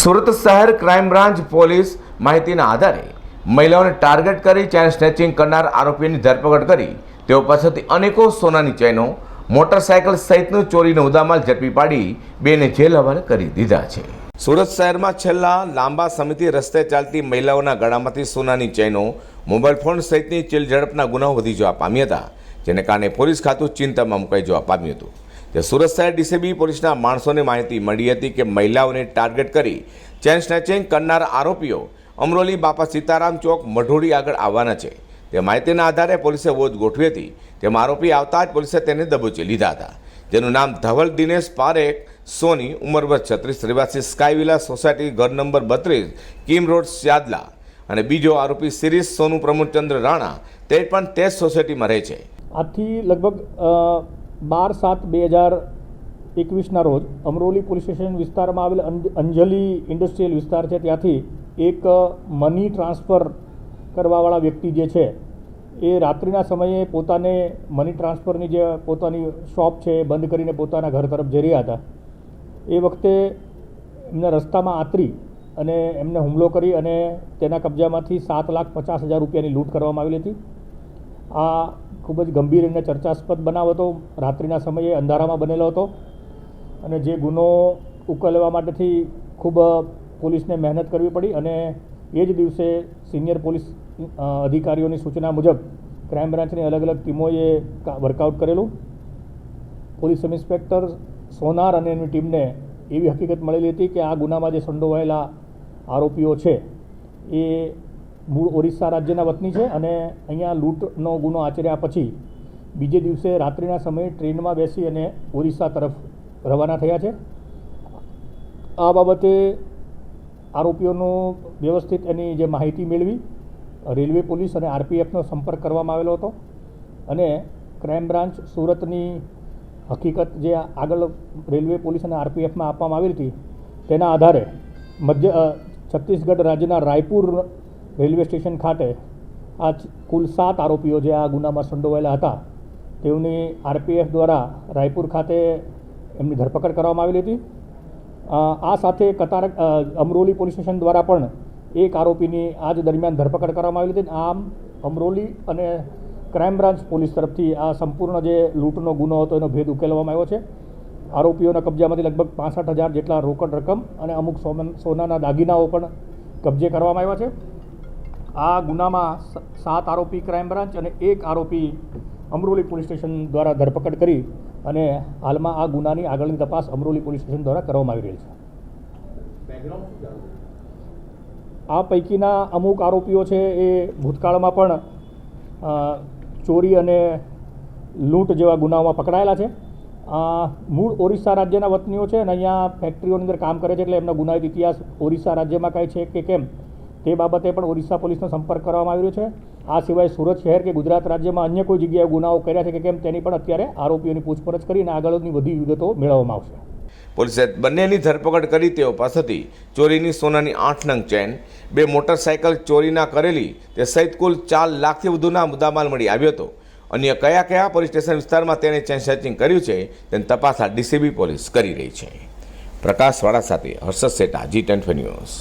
સુરત શહેર crime branch police માહિતીના આધારે મહિલાઓને ટાર્ગેટ કરી ચેન સ્નેચિંગ કરનાર આરોપીની ધરપકડ કરી. તેઓ પાસેથી અનેકો સોનાની ચેનો મોટરસાયકલ સહિતનું ચોરીનો ઉદામાલ ઝડપી પાડી બેને જેલ હવાલે કરી દીધા છે. સુરત શહેરમાં છેલ્લા લાંબા સમિતિ રસ્તે ચાલતી મહિલાઓના ગળામાંથી સોનાની ચેનો મોબાઈલ ફોન સહિતની ચીલ ઝડપના ગુનાઓ વધી જવા પામ્યા હતા, જેને કારણે પોલીસ ખાતું ચિંતામાં મુકાઈ જવા પામ્યું હતું. તે સુરત શહેર ડીસીબી પોલીસના માણસોને માહિતી મળી હતી કે મહિલાઓને ટાર્ગેટ કરી ચેન સ્નેચિંગ કરનાર આરોપીઓ અમરોલી બાપા સીતારામ ચોક મઢોડી આગળ આવવાના છે. તે માહિતીના આધારે પોલીસે વોચ ગોઠવી હતી. તેમાં આરોપી આવતા જ પોલીસે તેને દબોચી લીધા હતા. જેનું નામ ધવલ દિનેશ પારેખ, સોની, ઉંમર છત્રીસ, રહેવાસી સ્કાય વિલા સોસાયટી, ઘર નંબર બત્રીસ, કિમ રોડ, સ્યાદલા. અને બીજો આરોપી સિરીઝ સોનુ પ્રમોદચંદ્ર રાણા, તે પણ તે જ સોસાયટીમાં રહે છે. આથી લગભગ બાર સાત બે હજાર એકવીસના રોજ અમરોલી પોલીસ સ્ટેશન વિસ્તારમાં આવેલ અંજ- અંજલિ ઇન્ડસ્ટ્રીયલ વિસ્તાર છે. ત્યાંથી એક મની ટ્રાન્સફર કરવાવાળા વ્યક્તિ જે છે, એ રાત્રિના સમયે પોતાને મની ટ્રાન્સફરની જે પોતાની શોપ છે, એ બંધ કરીને પોતાના ઘર તરફ જઈ રહ્યા હતા. એ વખતે એમને રસ્તામાં આતરી અને એમને હુમલો કરી અને તેના કબજામાંથી સાત લાખ પચાસ હજાર રૂપિયાની લૂંટ કરવામાં આવેલી હતી. આ ખૂબ જ ગંભીર અને ચર્ચાસ્પદ બનાવ હતો. રાત્રિના સમયે અંધારામાં બનેલો હતો અને જે ગુનો ઉકેલવા માટેથી ખૂબ પોલીસને મહેનત કરવી પડી અને એ જ દિવસે સિનિયર પોલીસ અધિકારીઓની સૂચના મુજબ ક્રાઇમ બ્રાન્ચની અલગ અલગ ટીમોએ વર્કઆઉટ કરેલું. પોલીસ સબ ઇન્સ્પેક્ટર સોનાર અને એની ટીમને એવી હકીકત મળેલી હતી કે આ ગુનામાં જે સંડોવાયેલા આરોપીઓ છે, એ મૂળ ઓરિસ્સા રાજ્યના વતની છે અને અહીંયા લૂંટનો ગુનો આચર્યા પછી બીજે દિવસે રાત્રિના સમયે ટ્રેનમાં બેસી અને ઓરિસ્સા તરફ રવાના થયા છે. આ બાબતે આરોપીઓનું વ્યવસ્થિત એની જે માહિતી મેળવી, રેલવે પોલીસ અને આરપીએફનો સંપર્ક કરવામાં આવેલો હતો અને ક્રાઇમ બ્રાન્ચ સુરતની હકીકત જે આગળ રેલવે પોલીસ અને આરપીએફમાં આપવામાં આવી હતી, તેના આધારે મધ્ય છત્તીસગઢ રાજ્યના રાયપુર રેલવે સ્ટેશન ખાતે આ કુલ સાત આરોપીઓ જે આ ગુનામાં સંડોવાયેલા હતા, તેઓની આરપીએફ દ્વારા રાયપુર ખાતે એમની ધરપકડ કરવામાં આવેલી હતી. આ સાથે કતાર અમરોલી પોલીસ સ્ટેશન દ્વારા પણ એક આરોપીની આજ દરમિયાન ધરપકડ કરવામાં આવેલી હતી. આમ, અમરોલી અને ક્રાઇમ બ્રાન્ચ પોલીસ તરફથી આ સંપૂર્ણ જે લૂંટનો ગુનો હતો એનો ભેદ ઉકેલવામાં આવ્યો છે. આરોપીઓના કબજામાંથી લગભગ પાસઠ હજાર જેટલા રોકડ રકમ અને અમુક સોનાના દાગીનાઓ પણ કબજે કરવામાં આવ્યા છે. આ ગુનામાં સાત આરોપી ક્રાઇમ બ્રાન્ચ અને એક આરોપી અમરોલી પોલીસ સ્ટેશન દ્વારા ધરપકડ કરી અને હાલમાં આ ગુનાની આગળની તપાસ અમરોલી પોલીસ સ્ટેશન દ્વારા કરવામાં આવી રહી છે. આ પૈકીના અમુક આરોપીઓ છે એ ભૂતકાળમાં પણ ચોરી અને લૂંટ જેવા ગુનાઓમાં પકડાયેલા છે. મૂળ ઓરિસ્સા રાજ્યના વતનીઓ છે અને અહીંયા ફેક્ટરીઓની અંદર કામ કરે છે એટલે એમનો ગુનાહિત ઇતિહાસ ઓરિસ્સા રાજ્યમાં કાંઈ છે કે કેમ? તે બાબતે પણ ઓરિસ્સા પોલીસનો સંપર્ક કરવામાં આવી રહ્યો છે. આ સિવાય સુરત શહેર કે ગુજરાત રાજ્યમાં અન્ય કોઈ જગ્યાએ ગુનાઓ કર્યા છે કે કેમ તેની પણ અત્યારે આરોપીઓની પૂછપરછ કરીને આગળની વધુ વિગતો મેળવવામાં આવશે. પોલીસે બંનેની ધરપકડ કરી તેઓ પાસેથી ચોરીની સોનાની આઠ નંગ ચેન, બે મોટરસાયકલ ચોરીના કરેલી, તે સહિત કુલ ચાર લાખથી વધુના મુદ્દામાલ મળી આવ્યો હતો. અન્ય કયા કયા પોલીસ સ્ટેશન વિસ્તારમાં તેણે ચેન સર્ચિંગ કર્યું છે, તેની તપાસ આ ડીસીબી પોલીસ કરી રહી છે. પ્રકાશવાળા સાથે Harshad Shetha G ten news.